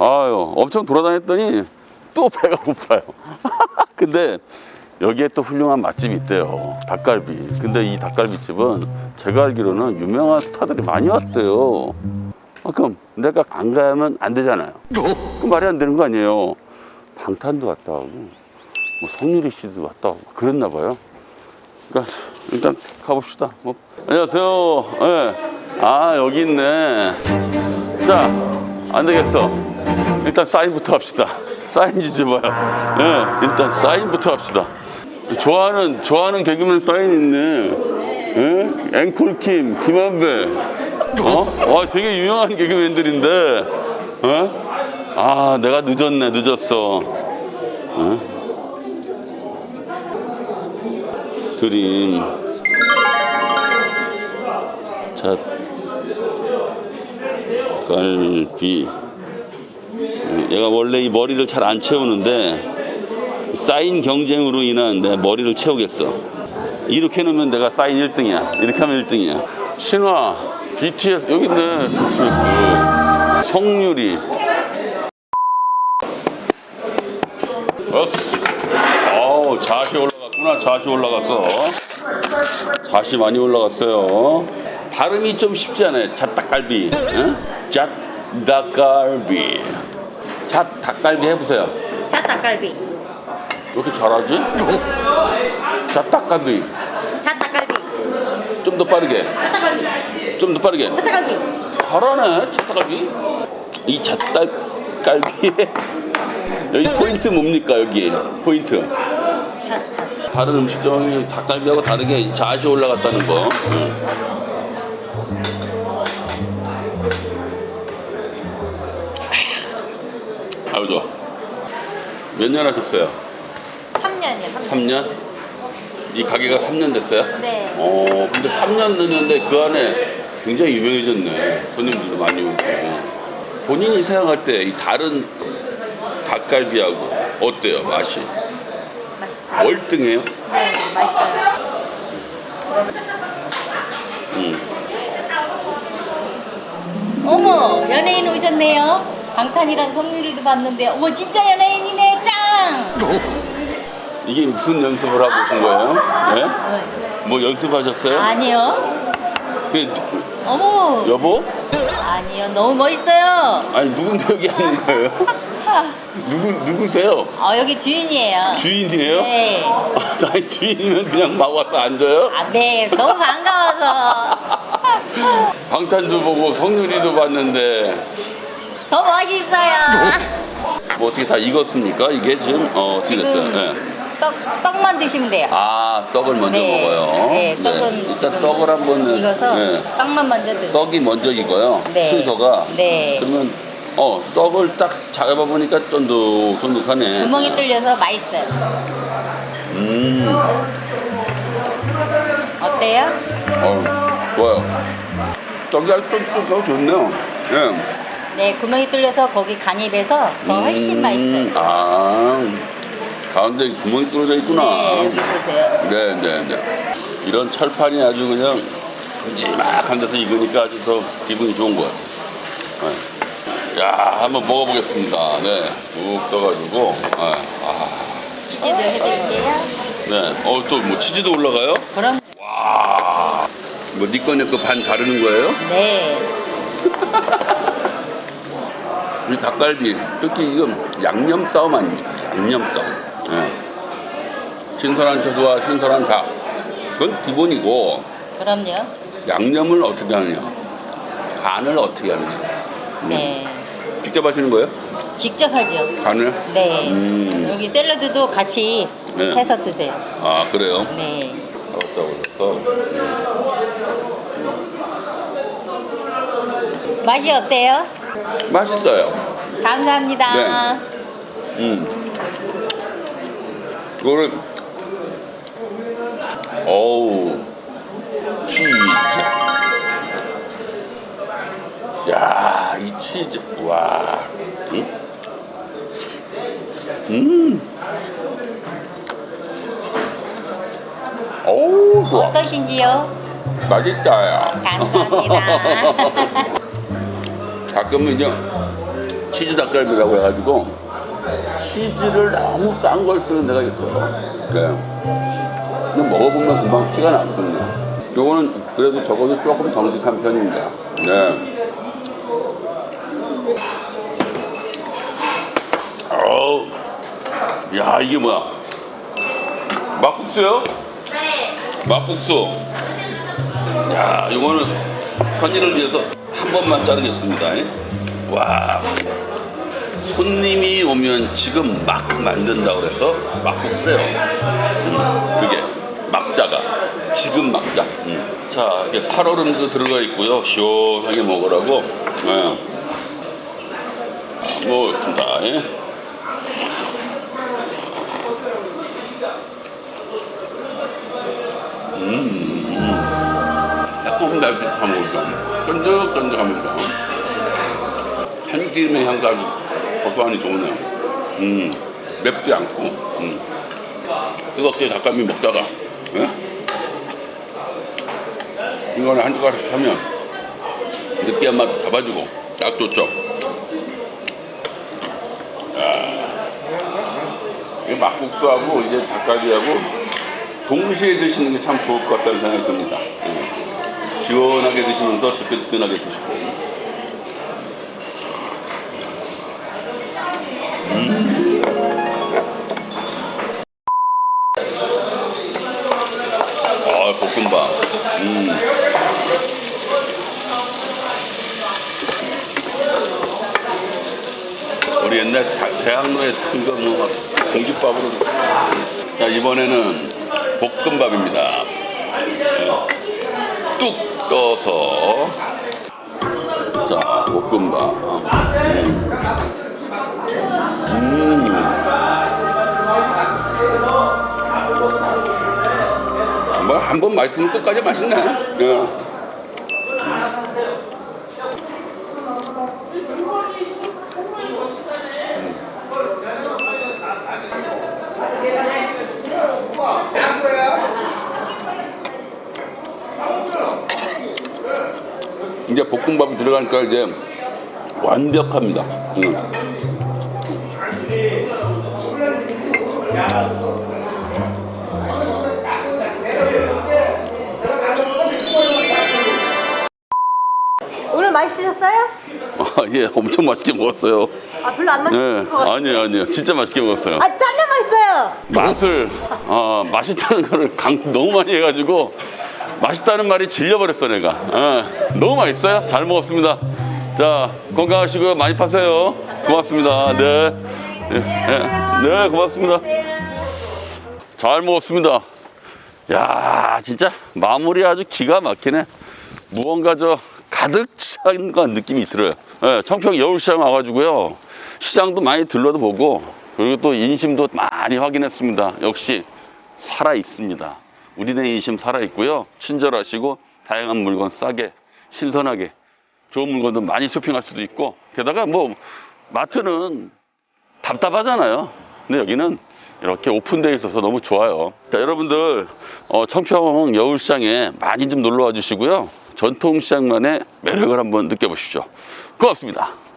아유, 엄청 돌아다녔더니 또 배가 고파요. 근데 여기에 또 훌륭한 맛집이 있대요. 닭갈비. 근데 이 닭갈비집은 제가 알기로는 유명한 스타들이 많이 왔대요. 아, 그럼 내가 안 가면 안 되잖아요. 그 말이 안 되는 거 아니에요. 방탄도 왔다 하고, 뭐 성유리 씨도 왔다 하고, 그랬나 봐요. 그러니까 일단 가봅시다. 뭐. 안녕하세요. 예. 아, 여기 있네. 자, 안 되겠어. 일단 사인부터 합시다. 사인 뒤집어요. 예, 일단 사인부터 합시다. 좋아하는, 좋아하는 개그맨 사인 있네. 예? 앵콜 킴, 김한배. 어? 와, 되게 유명한 개그맨들인데. 어? 아, 내가 늦었네, 늦었어. 어? 드림. 자, 갈비. 얘가 원래 이 머리를 잘 안 채우는데 사인 경쟁으로 인한 내 머리를 채우겠어. 이렇게 해놓으면 내가 사인 1등이야. 이렇게 하면 1등이야. 신화, BTS 여기 있네. 그, 성유리. 어우 자시 올라갔구나. 자시 올라갔어. 자시 많이 올라갔어요. 발음이 좀 쉽지 않아요. 잣닭갈비. 응? 잣 닭갈비. 잣 닭갈비 해보세요. 자 닭갈비. 왜 이렇게 잘하지? 잣 닭갈비. 자 닭갈비. 좀 더 빠르게. 자 닭갈비. 좀 더 빠르게. 자 닭갈비. 잘하네. 잣 닭갈비. 이 잣 닭갈비에 여기 포인트 뭡니까 여기 포인트. 자, 자. 다른 음식점이 닭갈비하고 다르게 자시 올라갔다는 거. 응. 몇 년 하셨어요? 3년이요. 3년? 이 가게가 3년 됐어요? 네. 어, 근데 3년 됐는데 그 안에 굉장히 유명해졌네. 손님들도 많이 오고. 본인이 생각할 때 이 다른 닭갈비하고 어때요, 맛이? 맛있어요. 월등해요? 네, 맛있어요. 음. 어머, 연예인 오셨네요. 방탄이란 성유리도 봤는데, 어머, 진짜 연예인이네, 짱! 이게 무슨 연습을 하고 오신 거예요? 네? 뭐 연습하셨어요? 아니요. 그, 어머, 여보? 아니요. 너무 멋있어요. 아니 누군데 여기 앉는 거예요? 누구 누구세요? 어, 여기 주인이에요. 주인이에요? 네. 아니 주인이면 그냥 막 와서 앉아요? 아, 네. 너무 반가워서. 방탄도 보고 성유리도 봤는데 더 멋있어요. 뭐 어떻게 다 익었습니까? 이게 지금 어? 지금 네. 떡, 떡만 드시면 돼요. 아 떡을 먼저 네. 먹어요. 네, 떡은 일단 좀 떡을 한번 익어서 네. 떡만 먼저 드세요. 떡이 먼저 익어요. 네. 순서가. 네. 그러면 어 떡을 딱 잡아 보니까 쫀득쫀득하네. 구멍이 뚫려서 맛있어요. 음. 어때요? 어 좋아요. 떡이 아주 쫀득쫀득하고 좋네요. 예. 네, 구멍이 뚫려서 거기 간이 배서 더 훨씬 음, 맛있어요. 아 가운데 구멍이 뚫어져 있구나. 네, 여기 보세요. 네, 네, 네. 이런 철판이 아주 그냥 큼지막한 데서 익으니까 아주 더 기분이 좋은 것 같아요. 네. 야, 한번 먹어보겠습니다. 네, 묵 떠가지고. 네. 아, 치즈도 해드릴게요. 네. 어, 또 뭐 치즈도 올라가요? 그럼 와. 뭐, 니꺼 내꺼 반 가르는 거예요? 네, 이 닭갈비, 특히 이건 양념 싸움 아닙니까? 양념 싸움. 네. 신선한 채소와 신선한 닭. 그건 기본이고, 그럼요. 양념을 어떻게 하느냐, 간을 어떻게 하느냐. 음. 네, 직접 하시는 거예요? 직접 하죠. 간을? 네, 음. 여기 샐러드도 같이 네. 해서 드세요. 아 그래요? 네, 알았다고 그래서 맛이 어때요? 맛있어요. 감사합니다. 네. 음. 이거를 어우 치즈. 야, 이 치즈. 와. 음. 음. 어우, 좋아. 어떠신지요? 맛있다, 야. 감사합니다. 가끔은 이제 치즈 닭갈비라고 해가지고 치즈를 너무 싼 걸 쓰는 데가 있어요. 네. 근데 먹어보면 금방 티가 나거든요. 요거는 그래도 적어도 조금 정직한 편입니다. 네. 어우, 야 이게 뭐야? 막국수요? 네. 막국수. 야, 이거는 현이를 위해서 한 번만 자르겠습니다. 와, 손님이 오면 지금 막 만든다 그래서 막국수래요. 음, 그게 막자가 지금 막자. 음. 자, 이게 살얼음도 들어가 있고요. 시원하게 먹으라고. 네. 아, 먹겠습니다. 예. 달콤하면서 쫀득쫀득하면서 참기름의 아주 고소하니 좋네요. 음, 맵지 않고 음. 뜨겁게 닭갈비 먹다가 예? 이거는 한 젓가락씩 하면 느끼한 맛도 잡아주고 딱 좋죠. 아, 이 막국수하고 이제 닭갈비하고 동시에 드시는 게 참 좋을 것 같다는 생각이 듭니다. 예. 시원하게 드시면서 뜨끈뜨끈하게 드시고. 음. 아, 볶음밥. 음. 우리 옛날 다- 대학로에 참그 뭐 공깃밥으로. 자, 이번에는 볶음밥입니다. 뚝 떠서 자 볶음밥 음. 뭐한 번 맛있으면 끝까지 맛있네 예. 이제 볶음밥이 들어가니까 이제 완벽합니다. 음. 오늘 맛있으셨어요? 아, 예, 엄청 맛있게 먹었어요. 아 별로 안 예, 맛있을 것 같아요. 아니에요, 아니에요. 진짜 맛있게 먹었어요. 아 짠내 맛있어요. 맛을, 어, 맛있다는 거를 강, 너무 많이 해가지고, 맛있다는 말이 질려버렸어, 내가. 예, 너무 맛있어요. 잘 먹었습니다. 자, 건강하시고 많이 파세요. 고맙습니다. 네. 예, 예. 네, 고맙습니다. 잘 먹었습니다. 야, 진짜 마무리 아주 기가 막히네. 무언가 저 가득 찬것 느낌이 들어요. 예, 청평 여울시장 와가지고요. 시장도 많이 들러도 보고, 그리고 또 인심도 많이 확인했습니다. 역시 살아 있습니다. 우리네 인심 살아 있고요. 친절하시고, 다양한 물건 싸게, 신선하게, 좋은 물건도 많이 쇼핑할 수도 있고, 게다가 뭐, 마트는 답답하잖아요. 근데 여기는 이렇게 오픈되어 있어서 너무 좋아요. 자, 여러분들, 어, 청평 여울시장에 많이 좀 놀러 와 주시고요. 전통시장만의 매력을 한번 느껴보시죠. 고맙습니다.